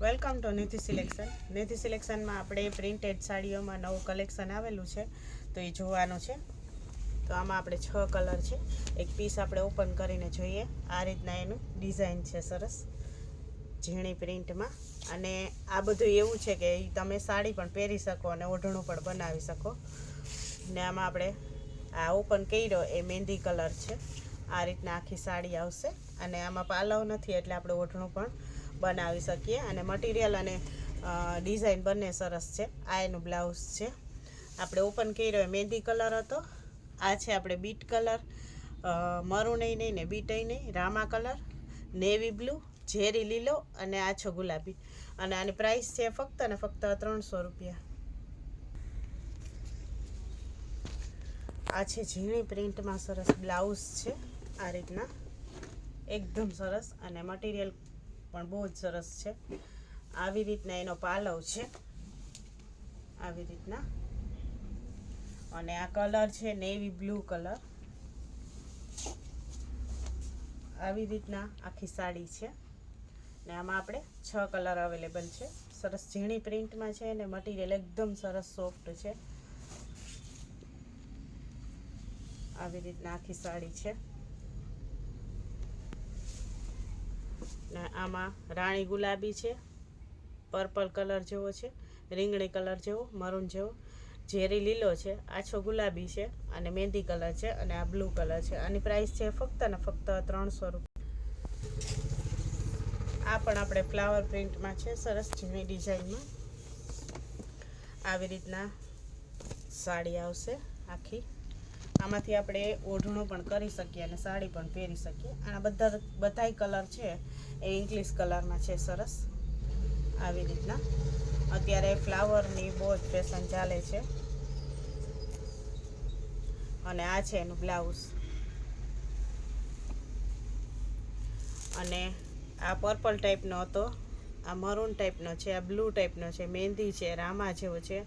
Welcome to Nidhi selection Nidhi સિલેક્શનમાં આપણે printed સાડીઓમાં નવું collection આવેલું છે. તો એ જોવાનું છે. તો આમાં આપણે છ કલર છે. એક પીસ આપણે ઓપન કરીને જોઈએ. આ રીતના એનું ડિઝાઇન છે સરસ. ઝીણી પ્રિન્ટમાં અને આ બધું એવું છે કે તમે સાડી પણ પહેરી શકો અને ઓઢણું પણ બનાવી શકો. ને આમાં આપણે આ ઓપન કર્યો, એ મહેંદી કલર છે. આ રીતના આખી સાડી આવશે. અને આમાં પાલવ નથી એટલે આપણે ઓઢણું પણ બનાવી શકીએ. અને મટીરિયલ અને ડિઝાઇન બંને સરસ છે. આ એનું બ્લાઉઝ છે. આપણે ઓપન કર્યો મહેંદી કલર હતો. આ છે આપણે બીટ કલર મરૂન નહીં ને બીટ નહીં રામા કલર નેવી બ્લુ ઝેરી લીલો અને આછો ગુલાબી. અને આની પ્રાઇસ છે ફક્ત અને ફક્ત ત્રણસો રૂપિયા. આ છે ઝીણી પ્રિન્ટમાં સરસ બ્લાઉઝ છે. આ રીતના. એકદમ સરસ. અને મટીરિયલ પણ બહુ જ સરસ છે. આવી રીતના એનો પાલવ છે. આવી રીતના. અને આ કલર છે નેવી બ્લુ કલર. આવી રીતના આખી સાડી છે. ને આમાં આપણે છ કલર અવેલેબલ છે. સરસ ઝીણી પ્રિન્ટમાં છે અને મટીરિયલ એકદમ સરસ સોફ્ટ છે. આવી રીતના આખી સાડી છે. ને આમાં રાણી ગુલાબી છે, પર્પલ કલર જેવો છે, રીંગણી કલર જેવો, મરૂન જેવો, ઝેરી લીલો છે, આછો ગુલાબી છે અને મહેંદી કલર છે અને આ બ્લુ કલર છે. આની પ્રાઇસ છે ફક્ત ને ફક્ત ત્રણસો રૂપિયા. આ પણ આપણે ફ્લાવર પ્રિન્ટમાં છે, સરસ ઝીણી ડિઝાઇનમાં. આવી રીતના સાડી આવશે આખી. આમાંથી આપણે ઓઢણું પણ કરી શકીએ અને સાડી પણ પહેરી શકીએ. આના બધા બધાય કલર છે. એ ઇંગ્લિશ કલરમાં છે સરસ. આવી રીતના. અત્યારે ફ્લાવરની બહુ જ ફેશન ચાલે છે. અને આ છે એનું બ્લાઉઝ અને આ પર્પલ ટાઈપનો હતો. આ મરૂન ટાઈપનો છે. આ બ્લુ ટાઈપનો છે. મહેંદી છે. રામા જેવો છે.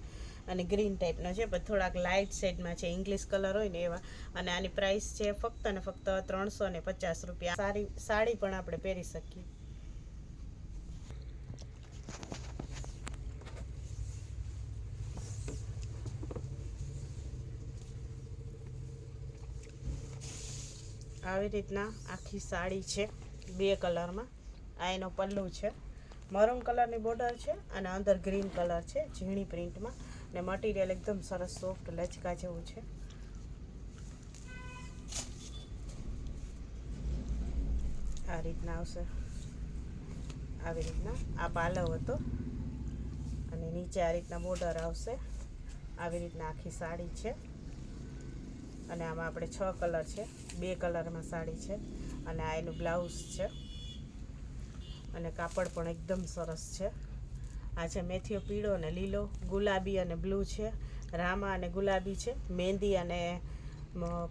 અને ગ્રીન ટાઈપનો છે, પણ થોડાક લાઇટ શેડમાં છે, ઇંગ્લિશ કલર હોય ને એવા. અને આની પ્રાઇસ છે ફક્ત ને ફક્ત ત્રણસો ને પચાસ રૂપિયા. સારી, સાડી પણ આપણે પહેરી શકીએ. આવી રીતના આખી સાડી છે, બે કલરમાં. આ એનો પલ્લુ છે. મરૂન કલરની બોર્ડર છે અને અંદર ગ્રીન કલર છે, ઝીણી પ્રિન્ટમાં. ને મટીરિયલ એકદમ સરસ સોફ્ટ લચકા જેવું છે. આ રીતના આવશે. આવી રીતના. આ પાલવ હતો. અને નીચે આ રીતના બોર્ડર આવશે. આવી રીતના આખી સાડી છે. અને આમાં આપણે છ કલર છે. બે કલરમાં સાડી છે. અને આ એનું બ્લાઉઝ છે. અને કાપડ પણ એકદમ સરસ છે. આ છે મેથીઓ પીળો અને લીલો. ગુલાબી અને બ્લુ છે. રામા અને ગુલાબી છે. મહેંદી અને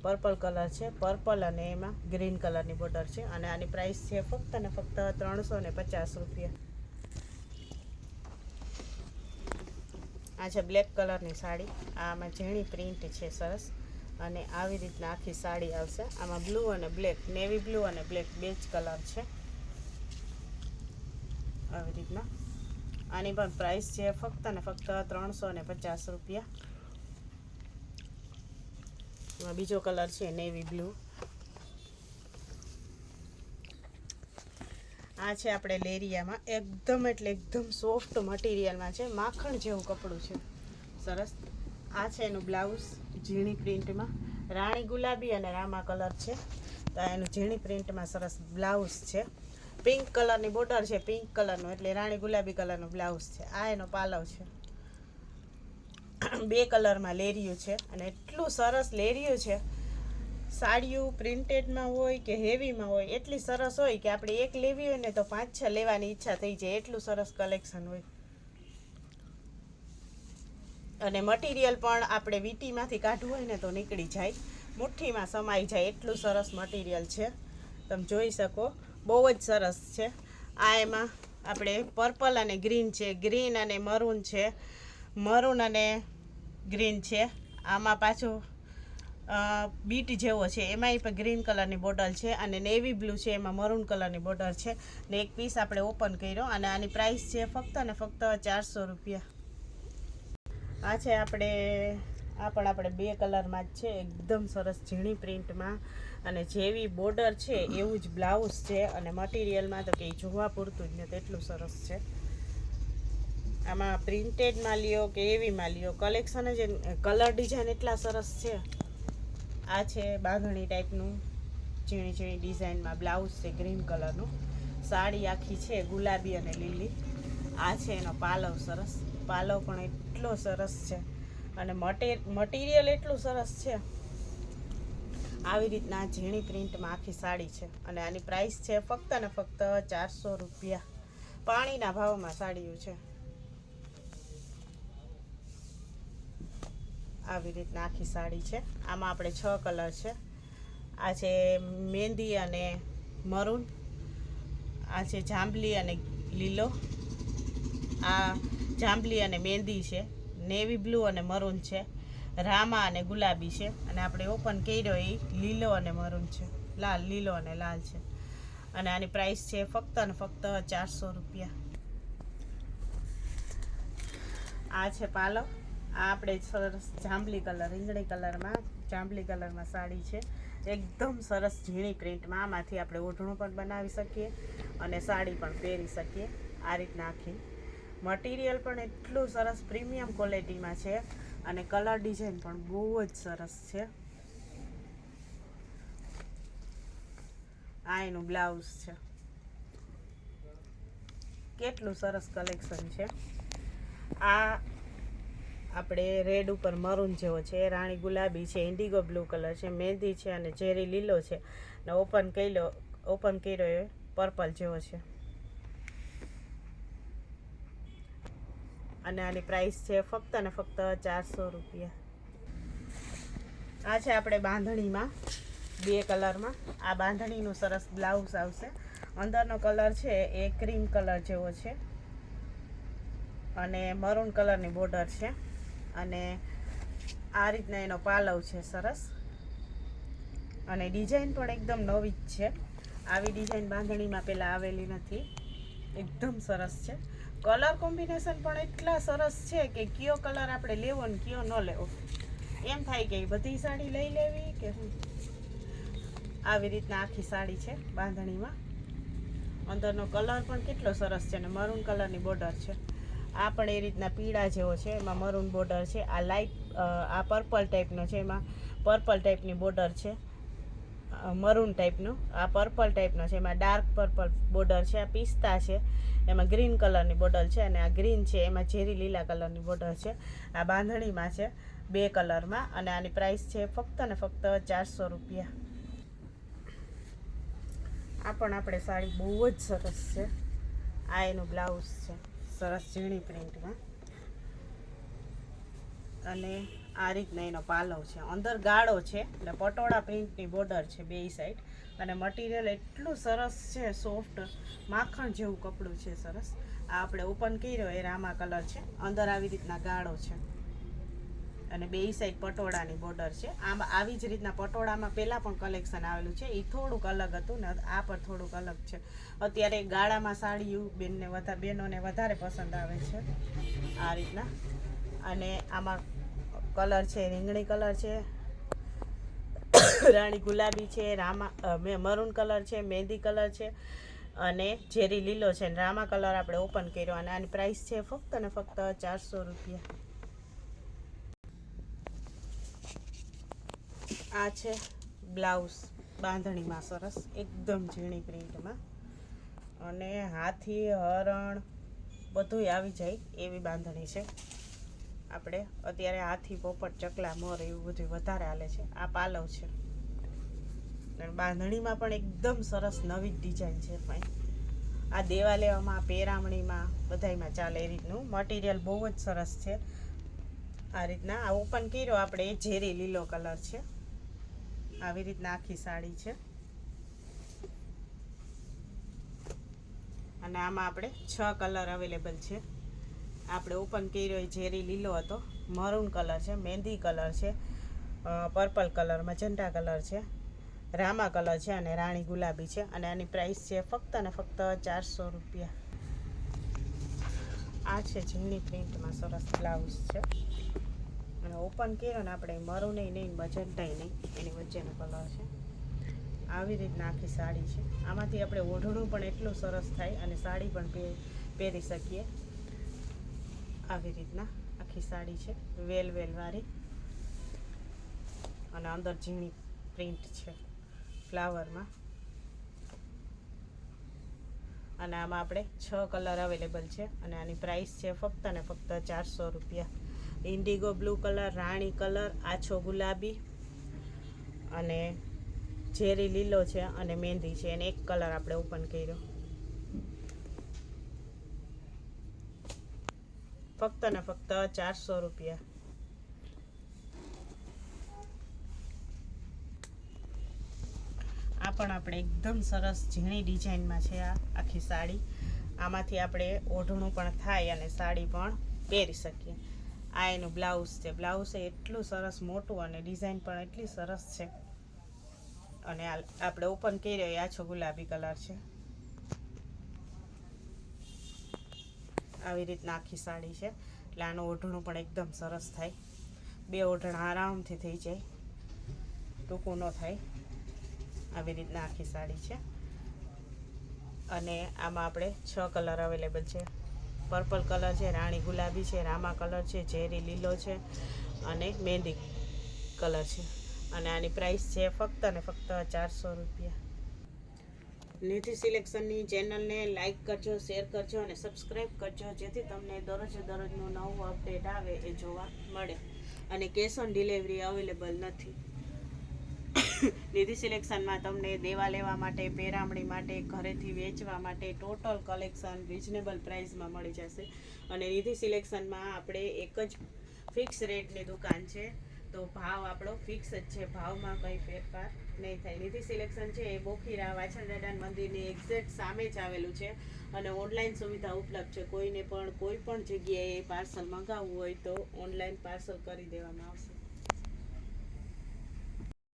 પર્પલ કલર છે. પર્પલ અને એમાં ગ્રીન કલરની બોર્ડર છે. અને આની પ્રાઇસ છે ફક્ત ને ફક્ત ત્રણસો ને પચાસ રૂપિયા. આ છે બ્લેક કલરની સાડી. આમાં ઝીણી પ્રિન્ટ છે સરસ. અને આવી રીતના આખી સાડી આવશે. આમાં બ્લુ અને બ્લેક, નેવી બ્લુ અને બ્લેક બે જ કલર છે. આવી રીતના. આની પણ પ્રાઇસ છે ફક્ત ને ફક્ત ત્રણસો ને પચાસ રૂપિયા. બીજો કલર છે નેવી બ્લુ આ છે આપણે લેરિયામાં. એકદમ એટલે એકદમ સોફ્ટ મટીરિયલમાં છે. માખણ જેવું કપડું છે. સરસ. આ છે એનું બ્લાઉઝ ઝીણી પ્રિન્ટમાં રાણી ગુલાબી અને રામા કલર છે. તો એનું ઝીણી પ્રિન્ટમાં સરસ બ્લાઉઝ છે. પિંક કલરની બોર્ડર છે, પિંક કલરનું, એટલે રાણી ગુલાબી કલરનું બ્લાઉઝ છે. આ એનો પાલવ છે. બે કલરમાં લેરિયું છે અને એટલું સરસ લેરિયું છે. સાડીયું પ્રિન્ટેડમાં હોય કે હેવીમાં હોય, એટલી સરસ હોય કે આપણે એક લેવી હોય ને તો પાંચ છ લેવાની ઈચ્છા થઈ જાય. એટલું સરસ કલેક્શન હોય. અને મટીરિયલ પણ આપણે વીટીમાંથી કાઢવું હોય ને તો નીકળી જાય. મુઠ્ઠીમાં સમાઈ જાય. એટલું સરસ મટીરિયલ છે. તમે જોઈ શકો. બહુ જ સરસ છે. આ એમાં આપણે પર્પલ અને ગ્રીન છે. ગ્રીન અને મરૂન છે. મરૂન અને ગ્રીન છે. આમાં પાછું બીટ જેવો છે. એમાંય પણ ગ્રીન કલરની બોટલ છે અને નેવી બ્લુ છે. એમાં મરૂન કલરની બોટલ છે. ને એક પીસ આપણે ઓપન કર્યો અને આની પ્રાઇસ છે ફક્ત અને ફક્ત ચારસો રૂપિયા. આ છે આપણે આ પણ આપણે બે કલરમાં જ છે, એકદમ સરસ ઝીણી પ્રિન્ટમાં. અને જેવી બોર્ડર છે, એવું જ બ્લાઉઝ છે, અને મટીરિયલમાં તો કંઈ જોવા પૂરતું જ નથી એટલું સરસ છે. આમાં પ્રિન્ટેડમાં લ્યો કે એવીમાં લ્યો કલેક્શન જ કલર ડિઝાઇન એટલા સરસ છે. આ છે બાંધણી ટાઈપનું, ઝીણી ઝીણી ડિઝાઇનમાં બ્લાઉઝ છે ગ્રીન કલરનું. સાડી આખી છે ગુલાબી અને લીલી. આ છે એનો પાલવ સરસ. પાલવ પણ એટલો સરસ છે. અને મટે મટીરિયલ એટલું સરસ છે. આવી રીતના ઝીણી પ્રિન્ટમાં આખી સાડી છે. અને આની પ્રાઇસ છે ફક્ત ને ફક્ત ચારસો રૂપિયા. પાણીના ભાવમાં સાડીઓ છે. આવી રીતના આખી સાડી છે. આમાં આપણે છ કલર છે. આ છે મહેંદી અને મરૂન. આ છે જાંબલી અને લીલો. આ જાંબલી અને મહેંદી છે. નેવી બ્લુ અને મરૂન છે. રામા અને ગુલાબી છે. અને આપણે ઓપન કર્યો એ લીલો અને મરૂન છે. લાલ, લીલો અને લાલ છે. અને આની પ્રાઇસ છે ફક્ત અને ફક્ત ચારસો રૂપિયા. આ છે પાલક. આ આપણે સરસ જાંબલી કલર, રીંગણી કલરમાં જાંબલી કલરમાં સાડી છે. એકદમ સરસ ઝીણી પ્રિન્ટમાં. આમાંથી આપણે ઓઢણું પણ બનાવી શકીએ અને સાડી પણ પહેરી શકીએ. આ રીતના આખી મટીરિયલ પણ એટલું સરસ પ્રીમિયમ ક્વોલિટીમાં છે અને કલર ડિઝાઇન પણ બહુ જ સરસ છે. આ એનું બ્લાઉઝ છે. કેટલું સરસ કલેક્શન છે. આ આપણે રેડ ઉપર મરૂન જેવો છે, રાણી ગુલાબી છે, ઇન્ડિગો બ્લુ કલર છે મહેંદી છે અને ઝેરી લીલો છે. ને ઓપન કર્યો ઓપન કર્યો એ પર્પલ જેવો છે. અને આની પ્રાઇસ છે ફક્ત ને ફક્ત ચારસો રૂપિયા. આ છે આપણે બાંધણીમાં, બે કલરમાં. આ બાંધણીનું સરસ બ્લાઉઝ આવશે. અંદરનો કલર છે એ ક્રીમ કલર જેવો છે. અને મરૂન કલરની બોર્ડર છે. અને આ રીતના એનો પાલવ છે સરસ. અને ડિઝાઇન પણ એકદમ નવી જ છે. આવી ડિઝાઇન બાંધણીમાં પહેલાં આવેલી નથી. એકદમ સરસ છે. કલર કોમ્બિનેશન પણ એટલા સરસ છે કે કયો કલર આપણે લેવો ને કયો ન લેવો. એમ થાય કે બધી સાડી લઈ લેવી કે હું? આવી રીતના આખી સાડી છે બાંધણીમાં. અંદરનો કલર પણ કેટલો સરસ છે ને મરૂન કલરની બોર્ડર છે. આ પણ એ રીતના પીળા જેવો છે, એમાં મરૂન બોર્ડર છે. આ લાઇટ આ પર્પલ ટાઈપનો છે, એમાં પર્પલ ટાઈપની બોર્ડર છે. મરૂન ટાઈપનું આ પર્પલ ટાઈપનો છે. એમાં ડાર્ક પર્પલ બોર્ડર છે, આ પિસ્તા છે. એમાં ગ્રીન કલરની બોર્ડર છે અને આ ગ્રીન છે. એમાં ઝેરી લીલા કલરની બોર્ડર છે. આ બાંધણીમાં છે બે કલરમાં અને આની પ્રાઇસ છે ફક્ત ને ફક્ત ચારસો રૂપિયા. આ પણ આપણે સાડી બહુ જ સરસ છે. આ એનું બ્લાઉઝ છે. સરસ ઝીણી પ્રિન્ટમાં અને આ રીતના એનો પાલવ છે. અંદર ગાળો છે, એટલે પટોળા પ્રિન્ટની બોર્ડર છે બે સાઈડ અને મટીરિયલ એટલું સરસ છે સોફ્ટ માખણ જેવું કપડું છે સરસ. આ આપણે ઓપન કર્યો, એ રામા કલર છે. અંદર આવી રીતના ગાળો છે. અને બે સાઈડ પટોળાની બોર્ડર છે. આમ આવી જ રીતના પટોળામાં પહેલાં પણ કલેક્શન આવેલું છે. એ થોડુંક અલગ હતું ને આ પર થોડુંક અલગ છે. અત્યારે ગાળામાં સાડીયું બેનને વધારે બહેનોને વધારે પસંદ આવે છે. આ રીતના. અને આમાં કલર છે, રીંગણી કલર છે, રાણી ગુલાબી છે, રામા મરૂન કલર છે મહેંદી કલર છે અને ઝેરી લીલો છે અને રામા કલર આપણે ઓપન કર્યો અને આની પ્રાઇસ છે ફક્ત ને ફક્ત ચારસો રૂપિયા. આ છે બ્લાઉઝ બાંધણીમાં સરસ, એકદમ ઝીણી પ્રિન્ટમાં અને હાથી, હરણ બધુંય આવી જાય એવી બાંધણી છે. આપણે અત્યારે હાથી, પોપટ, ચકલા, મોર એવું બધું વધારે હાલે છે. આ પાલવ છે. બાંધણીમાં પણ એકદમ સરસ નવી ડિઝાઇન છે પણ આ દેવા લેવામાં પેરામણીમાં, બધાયમાં ચાલે એ રીતનું. મટીરિયલ બહુ જ સરસ છે. આ રીતના આ ઓપન કર્યો આપણે, એ ઝેરી લીલો કલર છે. આવી રીતના આખી સાડી છે. અને આમાં આપણે છ કલર અવેલેબલ છે. આપણે ઓપન કર્યો એ ઝેરી લીલો હતો. મરૂન કલર છે મહેંદી કલર છે પર્પલ કલર મજંટા કલર છે, રામા કલર છે અને રાણી ગુલાબી છે અને આની પ્રાઇસ છે ફક્ત અને ફક્ત ચારસો રૂપિયા. આ છે ઝીણી પ્રિન્ટમાં સરસ બ્લાઉઝ છે. અને ઓપન કર્યો ને આપણે મરૂન નહીં મજંટાઈ નહીં, એની વચ્ચેનો કલર છે. આવી રીતના આખી સાડી છે. આમાંથી આપણે ઓઢણું પણ એટલું સરસ થાય અને સાડી પણ પહે- પહેરી શકીએ. આવી રીતના આખી સાડી છે, વેલ વેલવાળી. અને અંદર ઝીણી પ્રિન્ટ છે, ફ્લાવરમાં. અને આમાં આપણે છ કલર અવેલેબલ છે, અને આની પ્રાઇસ છે ફક્ત ને ફક્ત ચારસો રૂપિયા. ઇન્ડિગો બ્લુ કલર, રાણી કલર, આછો ગુલાબી અને ઝેરી લીલો છે અને મહેંદી છે. એને એક કલર આપણે ઓપન કર્યો. ફક્ત ને ફક્ત ચારસો રૂપિયા. આ પણ આપણે એકદમ સરસ ઝીણી ડિઝાઇનમાં છે આ આખી સાડી. આમાંથી આપણે ઓઢણું પણ થાય અને સાડી પણ પહેરી શકીએ. આ એનું બ્લાઉઝ છે. બ્લાઉઝ એટલું સરસ મોટું અને ડિઝાઇન પણ એટલી સરસ છે. અને આપણે ઓપન કરી રહ્યો આછો ગુલાબી કલર છે. આવી રીતના આખી સાડી છે. એટલે આનું ઓઢણું પણ એકદમ સરસ થાય. બે ઓઢણ આરામથી થઈ જાય. ટૂંકું ન થાય. આવી રીતના આખી સાડી છે. અને આમાં આપણે છ કલર અવેલેબલ છે. પર્પલ કલર છે, રાણી ગુલાબી છે, રામા કલર છે, ઝેરી લીલો છે અને મહેંદી કલર છે. અને આની પ્રાઇસ છે ફક્ત ને ફક્ત ચારસો રૂપિયા. નિધિ સિલેક્શનની ચેનલને લાઇક કરજો, શેર કરજો અને સબસ્ક્રાઈબ કરજો, જેથી તમને દરરોજ દરરોજનું નવું અપડેટ આવે એ જોવા મળે. અને કેશ ઓન ડિલિવરી અવેલેબલ નથી. નિધિ સિલેક્શનમાં તમને દેવા લેવા માટે, પેરામણી માટે, ઘરેથી વેચવા માટે ટોટલ કલેક્શન રિઝનેબલ પ્રાઇસમાં મળી જશે. અને નિધિ સિલેક્શનમાં આપણે એક જ ફિક્સ રેટની દુકાન છે. તો ભાવ આપણો ફિક્સ જ છે. ભાવમાં કંઈ ફેરફાર નહીં થાય. નિધિ સિલેક્શન છે એ બોખીરા વાછરડાડાન મંદિરની એક્ઝેક્ટ સામે જ આવેલું છે અને ઓનલાઈન સુવિધા ઉપલબ્ધ છે. કોઈને પણ કોઈ પણ જગ્યાએ પાર્સલ મંગાવવું હોય તો ઓનલાઈન પાર્સલ કરી દેવામાં આવશે.